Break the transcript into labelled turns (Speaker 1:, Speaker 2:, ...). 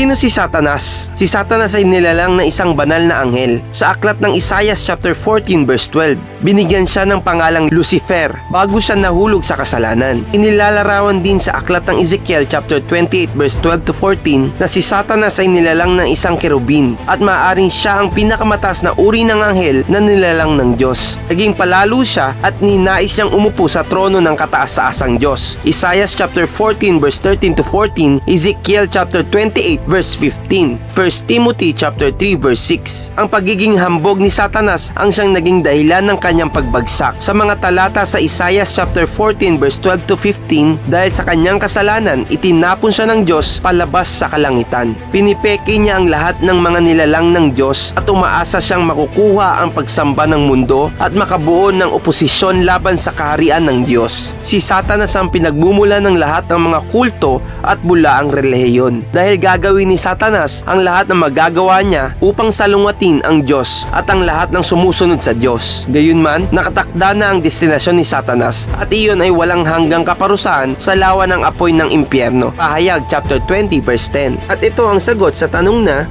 Speaker 1: Sino si Satanas? Si Satanas ay nilalang na isang banal na anghel. Sa aklat ng Isaiah chapter 14 verse 12, binigyan siya ng pangalang Lucifer bago siya nahulog sa kasalanan. Inilalarawan din sa aklat ng Ezekiel chapter 28 verse 12 to 14 na si Satanas ay nilalang ng isang kerubin at maaaring siya ang pinakamataas na uri ng anghel na nilalang ng Diyos. Naging palalo siya at ninais niyang umupo sa trono ng kataas-taasang Diyos. Isaiah chapter 14 verse 13 to 14, Ezekiel chapter 28 verse 15, 1 Timothy chapter 3 verse 6. Ang pagiging hambog ni Satanas ang siyang naging dahilan ng kanyang pagbagsak. Sa mga talata sa Isaiah chapter 14 verse 12 to 15, dahil sa kanyang kasalanan, itinapon siya ng Diyos palabas sa kalangitan. Pinipeke niya ang lahat ng mga nilalang ng Diyos at umaasa siyang makukuha ang pagsamba ng mundo at makabuo ng oposisyon laban sa kaharian ng Diyos. Si Satanas ang pinagmumula ng lahat ng mga kulto at bulaang relihiyon. Dahil gagawin ni Satanas ang lahat ng magagawa niya upang salungatin ang Diyos at ang lahat ng sumusunod sa Diyos. Gayunman, nakatakda na ang destinasyon ni Satanas at iyon ay walang hanggang kaparusahan sa lawa ng apoy ng impyerno. Pahayag chapter 20 verse 10. At ito ang sagot sa tanong na,